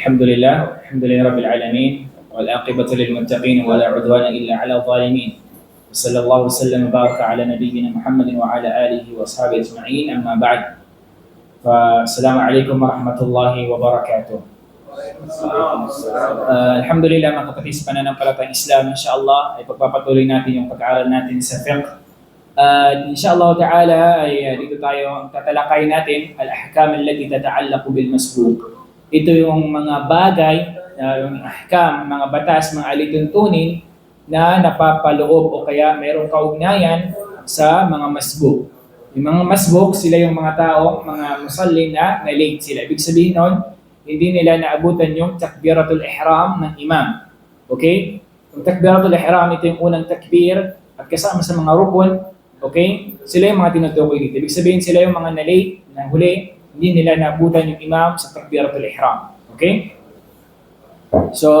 الحمد لله الحمد لله رب العالمين والعاقبة للمتقين ولا عدوان إلا على الظالمين. وصلى الله وسلم وبارك على نبينا محمد وعلى آله وأصحابه أجمعين. أما بعد فالسلام عليكم ورحمة الله وبركاته. الحمد لله ما قد بنا نقلة الإسلام إن شاء الله. أي بقى بطولي ناتي ينفق على ناتي نسفق آه، إن شاء الله تعالى أي دي تتلقي ناتي الأحكام التي تتعلق بالمسبوق. Ito yung mga bagay, yung ahkam, mga batas, mga alituntunin na napapaloob o kaya mayroong kaugnayan sa mga masbuk. Yung mga masbuk, sila yung mga tao, mga musallin na na-late sila. Ibig sabihin nun, hindi nila naabutan yung takbiratul ihram ng imam. Okay? Yung takbiratul ihram, ito yung unang takbir at kasama sa mga rukun, okay? Sila yung mga tinutukoy dito. Ibig sabihin sila yung mga na-late, na huli, hindi nila naabutan yung imam sa takbiratul ihram. Okay? So,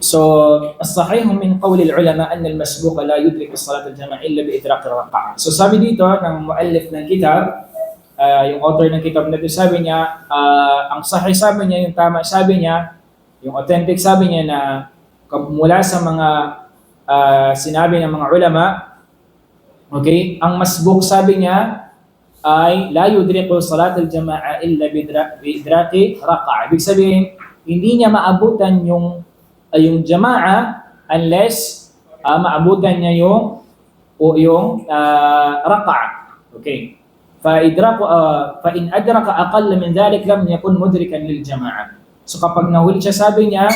So, الصحيح من قول العلماء أن المسبوق لا يدرك الصلاة الجماعة إلا بإدراك الركعة. So, sabi dito ng muallif ng kitab, uh, yung author ng kitab na ito, sabi niya, uh, ang sahih sabi niya, yung tama sabi niya, yung authentic sabi niya na mula sa mga uh, sinabi ng mga ulama, Okay? Ang masbuk sabi niya ay la yudriqu salat al-jama'a illa bidrati raq'a. Ibig sabihin, hindi niya maabutan yung uh, yung jama'a unless uh, maabutan niya yung o yung ah, uh, raq'a. Okay. Fa idraku uh, fa in adraka aqall min dhalik lam yakun mudrikan lil jama'a. So kapag nawil siya sabi niya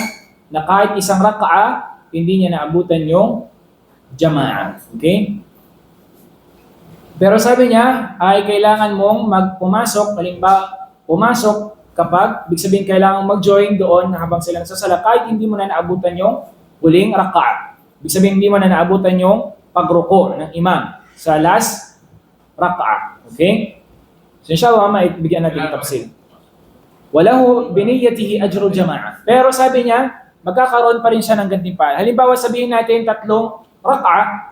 na kahit isang raka'a, hindi niya naabutan yung jama'a. Okay? Pero sabi niya ay kailangan mong magpumasok, halimbawa, pumasok kapag, big sabihin kailangan mag-join doon habang silang sasala, kahit hindi mo na naabutan yung huling raka'a. Big sabihin hindi mo na naabutan yung pagruko ng imam sa last raka'a. Okay? So inshallah, maibigyan natin yung tafsir. Walahu biniyatihi ajru jama'a. Pero sabi niya, magkakaroon pa rin siya ng gantimpala. Halimbawa, sabihin natin tatlong rak'a.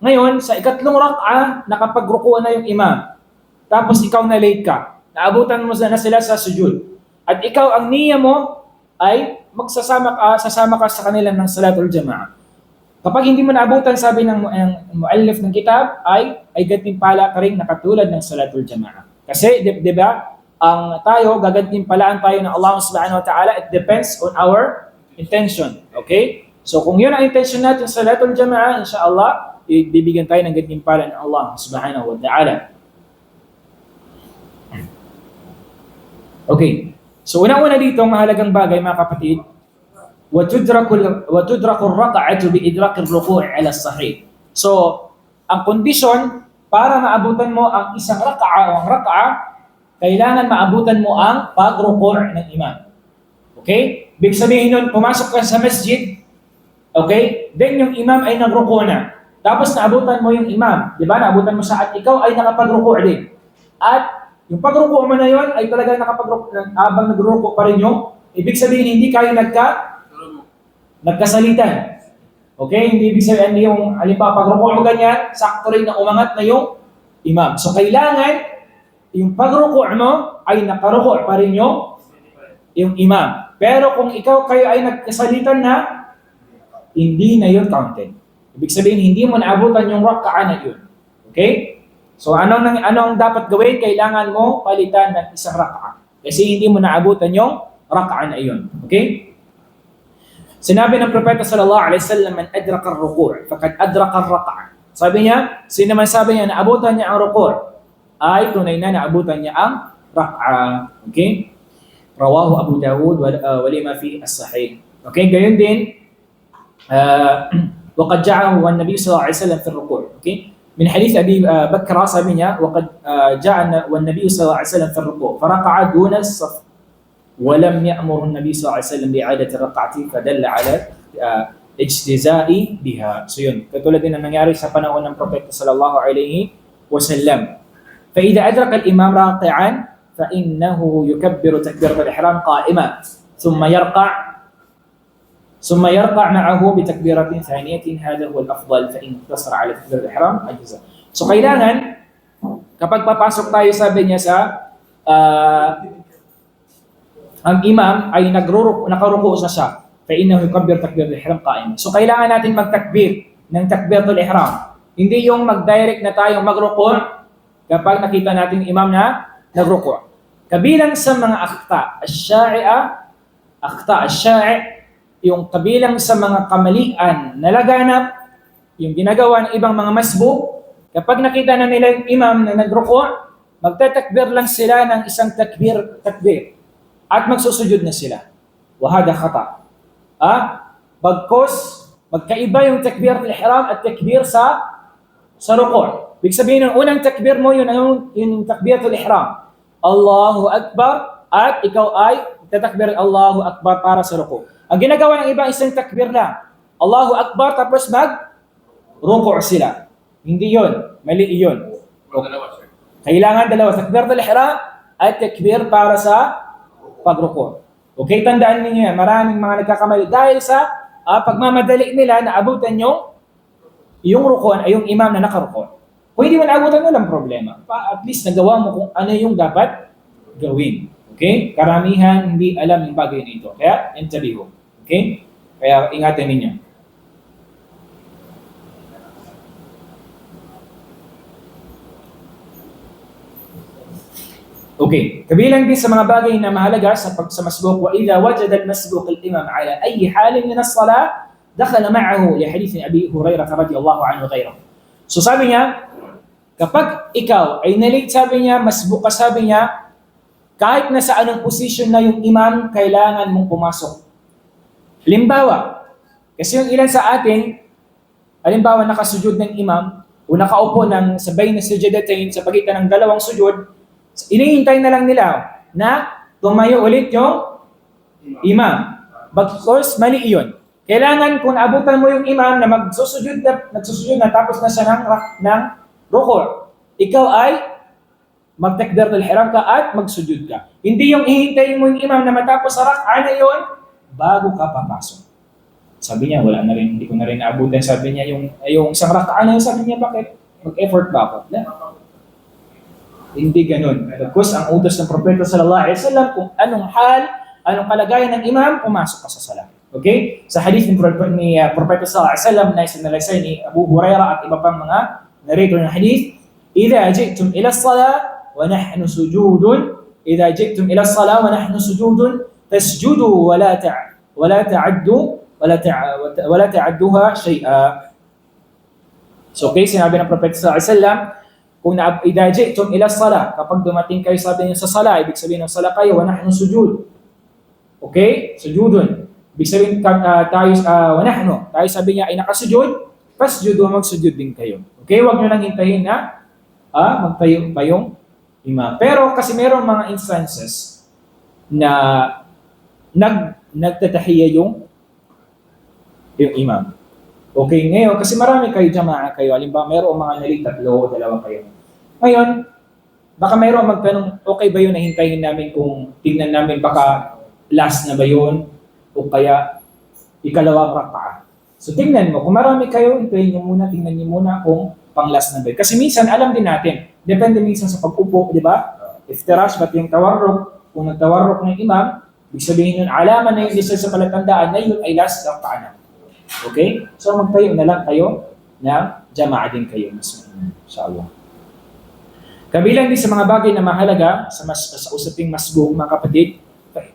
Ngayon, sa ikatlong rak'a, nakapagrukuan na yung imam. Tapos ikaw na late ka. Naabutan mo na sila sa sujud. At ikaw, ang niya mo ay magsasama ka, sasama ka sa kanila ng salatul jama'a. Kapag hindi mo naabutan, sabi ng, ng muallif ng kitab, ay ay gantimpala ka rin nakatulad ng salatul jama'a. Kasi, di, di ba, ang tayo, gagantimpalaan tayo ng Allah subhanahu wa ta'ala, it depends on our intention. Okay? So, kung yun ang intention natin sa salatul jama'a, insyaAllah, ibibigyan tayo ng gantimpala ng Allah subhanahu wa ta'ala. Okay. So, unang-una dito, mahalagang bagay, mga kapatid, وتدرك وتدرك الركعة بإدراك الركوع على الصحيح. So, ang kondisyon para maabutan mo ang isang raka'a o ang raka'a, kailangan maabutan mo ang pagruku' ng imam. Okay? Big sabihin nun, pumasok ka sa masjid, okay? Then yung imam ay nagruku na. Tapos naabutan mo yung imam, di ba? Naabutan mo sa at ikaw ay nakapagruku din. At yung pagruku mo na yon ay talaga nakapagruku, habang nagruku pa rin yung, ibig sabihin hindi kayo nagka, nagkasalitan. Okay? Hindi ibig sabihin yung halimbawa pag ruko mo ganyan, sakto rin na umangat na yung imam. So kailangan yung pagruko mo ay nakaruko pa rin yung yung imam. Pero kung ikaw kayo ay nagkasalitan na, hindi na yun counted. Ibig sabihin, hindi mo naabutan yung raka'a na yun. Okay? So ano nang ano ang dapat gawin? Kailangan mo palitan ng isang raka'a. Kasi hindi mo naabutan yung raka'a na yun. Okay? Sinabi ng Propeta sallallahu alaihi wasallam, "Man adraka ar-ruku' faqad adraka ar-raka'a." Sabi niya, sino man sabi niya naabutan niya ang ruku' ay tunay na naabutan niya ang raka'a. Okay? Rawahu Abu Dawud wa uh, lima fi as-sahih. Okay, gayon din uh, وقد جاءه النبي صلى الله عليه وسلم في الركوع. Okay? من حديث أبي بكر sabi niya, وقد جاء والنبي صلى الله عليه وسلم في الركوع فركع دون الصف ولم يأمر النبي صلى الله عليه وسلم بإعادة الركعة فدل على اجتزاء بها. So yun, katulad din ang nangyari sa panahon ng Propeta sallallahu. فإذا أدرك الإمام راكعا فإنه يكبر تكبيرة الإحرام قائما ثم يرقع ثم يرقع معه بتكبيرة ثانية هذا هو الأفضل فإن اقتصر على تكبيرة الإحرام أجزاء. So kailangan kapag papasok tayo sabi niya sa ah, ang imam ay nagruruko, nakaruko sa siya, fa innahu yukabbir takbir al-ihram qa'im. So kailangan natin magtakbir ng takbiratul ihram. Hindi yung mag-direct na tayo magruko kapag nakita natin yung imam na nagruko. Kabilang sa mga akta, asya'i'a, akta asya'i, yung kabilang sa mga kamalian na laganap, yung ginagawa ng ibang mga masbuk, kapag nakita na nila yung imam na nagruko, magtatakbir lang sila ng isang takbir, takbir at magsusujud na sila. Wahada khata. Ah, bagkos magkaiba yung takbir al ihram at takbir sa sa ruku'. Ibig sabihin ng unang takbir mo yun yung, yung takbir al ihram. Allahu Akbar at ikaw ay tatakbir Allahu Akbar para sa ruku'. Ang ginagawa ng iba isang takbir lang. Allahu Akbar tapos mag ruku' sila. Hindi yun. Mali yun. Kailangan dalawa. Takbir al ihram at takbir para sa pagruko. Okay, tandaan niyo yan. Maraming mga nagkakamali dahil sa ah, pagmamadali nila na abutan yung yung rukon ay yung imam na nakaruko. Kung hindi mo naabutan, walang problema. Pa, at least nagawa mo kung ano yung dapat gawin. Okay? Karamihan hindi alam yung bagay na ito. Kaya, intabiho. Okay? Kaya ingatan ninyo. Okay. Kabilang din sa mga bagay na mahalaga sa pag sa masbuk wa idha wajada al-masbuk al-imam ala ay halin min as-salah dakhala ma'ahu li hadith Abi Hurairah radhiyallahu anhu ghayrahu. So sabi niya, kapag ikaw ay nalate sabi niya, masbuk ka sabi niya, kahit na sa anong position na yung imam, kailangan mong pumasok. Halimbawa, kasi yung ilan sa atin, halimbawa nakasujud ng imam, o nakaupo ng sabay na sujadatain sa pagitan ng dalawang sujud, inihintay na lang nila na tumayo ulit yung imam. But of course, mali iyon. Kailangan kung abutan mo yung imam na magsusujud na, nagsusujud na tapos na siya ng, ng ruko, ikaw ay magtakbir al hiram ka at magsujud ka. Hindi yung ihintayin mo yung imam na matapos sa rak'a na yun, bago ka papasok. Sabi niya, wala na rin, hindi ko na rin naabutan. Sabi niya, yung, yung isang rak'a na yun, sabi niya, bakit? Mag-effort ba ako? Na, hindi ganun. Because ang utos ng Propeta sallallahu alaihi wasallam kung anong hal, anong kalagayan ng imam, pumasok ka sa salat. Okay? Sa hadith ni, Propeta- ni uh, Propeta sallallahu alaihi wasallam na isinalaysay ni Abu Hurairah at iba pang mga narrator ng hadith, إذا جئتم إلى الصلاة ونحن سجود إذا جئتم إلى الصلاة ونحن سجود فاسجدوا ولا تع ولا تعدوا ولا تع ولا تعدوها شيئا. So, okay, sinabi ng Propeta sallallahu alaihi wasallam, kung na idha ji'tum ila salah, kapag dumating kayo sabi niya sa salah, ibig sabihin ng salah kayo, wa nahnu sujud. Okay? Sujudun. Ibig sabihin ka- ah, tayo, uh, wa nahnu, tayo sabi niya ay nakasujud, fasjud wa magsujud din kayo. Okay? Huwag niyo lang hintayin na ah, magtayo pa yung imam. Pero kasi merong mga instances na nag nagtatahiya yung yung imam. Okay, ngayon, kasi marami kayo jamaa kayo. Halimbawa, mayroong mga nalig tatlo, dalawa kayo. Ngayon, baka mayroong magtanong, okay ba yun na hintayin namin kung tingnan namin baka last na ba yun o kaya ikalawang raka'a. So tingnan mo, kung marami kayo, hintayin nyo muna, tingnan nyo muna kung pang last na ba yun. Kasi minsan, alam din natin, depende minsan sa pag-upo, di ba? Iftirash, ba't yung tawarrok, kung nagtawarrok ng imam, ibig sabihin yun, alaman na yun isa sa palatandaan na yun ay last raka'a na. Okay? So magtayo na lang kayo na jama'a din kayo. Mas inshallah. Kabilang din sa mga bagay na mahalaga sa mas sa usaping masbuk mga kapatid,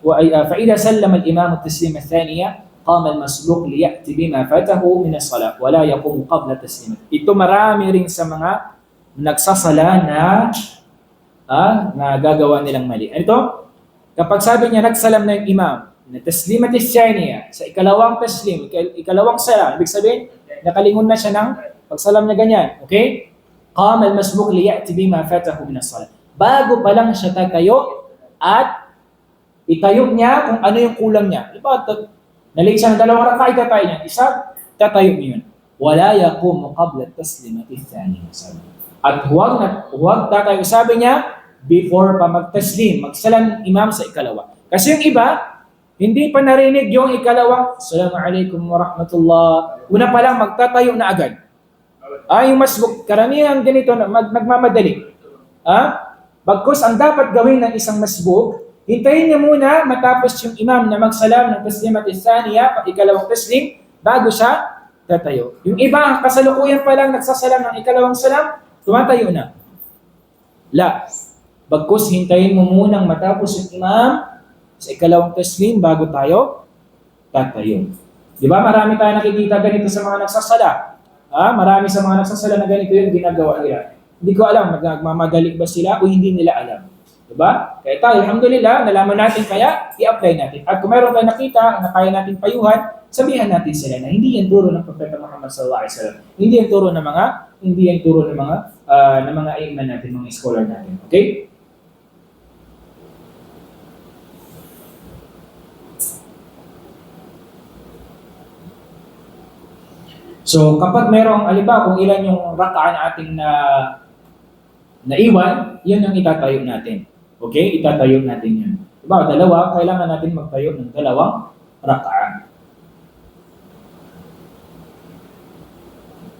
al-imam at-taslim ath-thaniya qama al-masbuq li ya'ti bima fatahu min as-salat wa la yaqumu qabla taslim. Ito marami rin sa mga nagsasala na ah, na gagawa nilang mali. Ano ito? Kapag sabi niya nagsalam na yung imam, na taslimat isyaniya, sa ikalawang taslim, ikal- ikalawang salam, ibig sabihin, nakalingon na siya ng pagsalam niya ganyan. Okay? Qama al-masbuq liya'ti bima fatahu min as-salat. Bago pa lang siya tatayo at itayo niya kung ano yung kulang niya. Di ba? Tat- Nalig siya ng dalawang raka, itatayo niya. Isa, tatayo niya yun. Wala yaqumu qabla taslimati thaniya. Sabi. At huwag, na, huwag tatayo. Sabi niya, before pa magtaslim, magsalam imam sa ikalawa. Kasi yung iba, hindi pa narinig yung ikalawang, Assalamualaikum warahmatullah. Una pa lang, magtatayo na agad. Ah, yung mas karamihan ganito, mag, nagmamadali. Ah? Bagkus ang dapat gawin ng isang masbuk, hintayin niya muna matapos yung imam na magsalam ng taslimat isaniya, ikalawang taslim, bago siya tatayo. Yung iba, kasalukuyan pa lang nagsasalam ng ikalawang salam, tumatayo na. La. Bagkus hintayin mo munang matapos yung imam sa ikalawang taslim bago tayo tatayo. Di ba? Marami tayo nakikita ganito sa mga nagsasala. Ah, marami sa mga nagsasala na ganito yung ginagawa nila. Hindi ko alam, nagmamadali ba sila o hindi nila alam. Diba? Kaya tayo, alhamdulillah, nalaman natin kaya, i-apply natin. At kung meron tayong nakita na kaya natin payuhan, sabihan natin sila na hindi yan turo ng Propeta Muhammad sallallahu alaihi wasallam. Hindi yan turo ng mga hindi yan turo ng mga uh, ng mga aiman natin, mga scholar natin. Okay? So, kapag merong, aliba, kung ilan yung raka'an ating na naiwan, yun yung itatayo natin. Okay? Itatayo natin yun. Diba, dalawa, kailangan natin magtayo ng dalawang raka'an.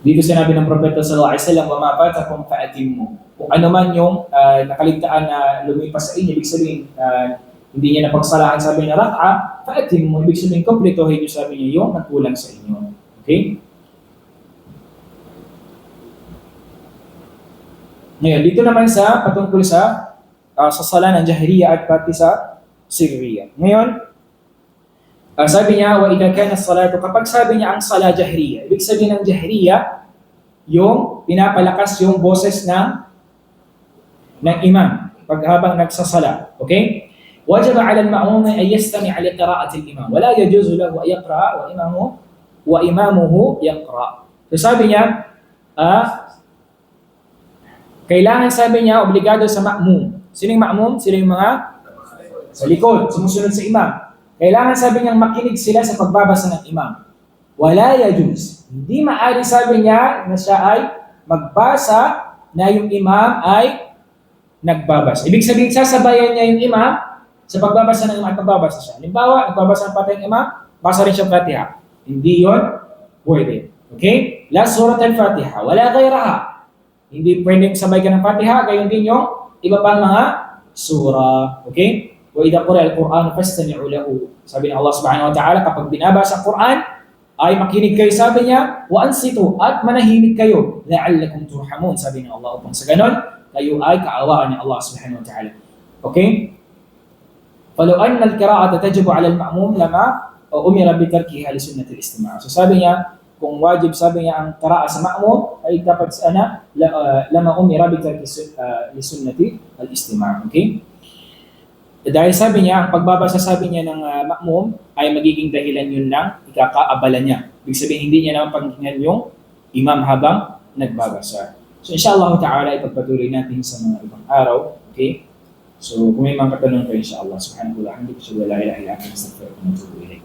Dito sinabi ng Propeta sallallahu alaihi wasallam, "Wa ma fatakum fa'atimmu." Kung ano man yung uh, nakaligtaan na lumipas sa inyo, ibig sabihin uh, hindi niya napagsalahan sabi na rak'a, fa'atimmu, ibig sabihin kompletohin niyo sabi niya yung nagkulang sa inyo. Okay? Ngayon, dito naman sa patungkol sa uh, sa sala ng Jahiliya at pati sa Sirriya. Ngayon, Uh, sabi niya, wa idha kana salatu, kapag sabi niya ang sala jahriya, ibig sabihin ng jahriya, yung pinapalakas yung boses ng ng imam pag habang nagsasala. Okay? Wajib ala al-ma'mum ay yastami' li qira'ati al-imam. Wala yajuzu lahu ay yaqra' wa imamu wa imamuhu yaqra'. So sabi niya, ah, kailangan sabi niya obligado sa ma'mum. Sino yung ma'mum? Sino yung mga sa likod, sumusunod sa imam. Kailangan sabi niya makinig sila sa pagbabasa ng imam. Wala yajuz. Hindi maari sabi niya na siya ay magbasa na yung imam ay nagbabasa. Ibig sabihin, sasabayan niya yung imam sa pagbabasa ng imam at magbabasa siya. Halimbawa, nagbabasa ng patay ng imam, basa rin siya Fatiha. Hindi yon pwede. Okay? La surat al-Fatiha. Wala gairaha. Hindi pwedeng sabay ka ng Fatiha, gayon din yung iba pang mga sura. Okay? Wa idha qura al-Quran fastami'u lahu. Sabi Allah Subhanahu wa Ta'ala kapag binabasa Quran, ay makinig kayo sabi niya, wa ansitu at manahimik kayo la'allakum turhamun. Sabi ng Allah upang sa ganon, kayo ay kaawaan ni Allah Subhanahu wa Ta'ala. Okay? فلو أن القراءة تجب على المأموم لما أمر بتركها لسنة الاستماع. So sabi niya, kung wajib sabi niya ang qira'a sa ma'mum ay dapat sana lama umira bi tarki li sunnati al-istima'. Okay? Dahil sabi niya, ang pagbabasa sabi niya ng uh, ma'mum ay magiging dahilan yun lang ikakaabala niya. Ibig sabihin, hindi niya naman pakinggan yung imam habang nagbabasa. So inshallah ta'ala ipagpatuloy natin sa mga ibang araw. Okay? So kung may mga katanungan kayo inshallah subhanahu wa ta'ala, hindi ko siya wala ilaha ila anta astaghfiruka wa atubu ilayk.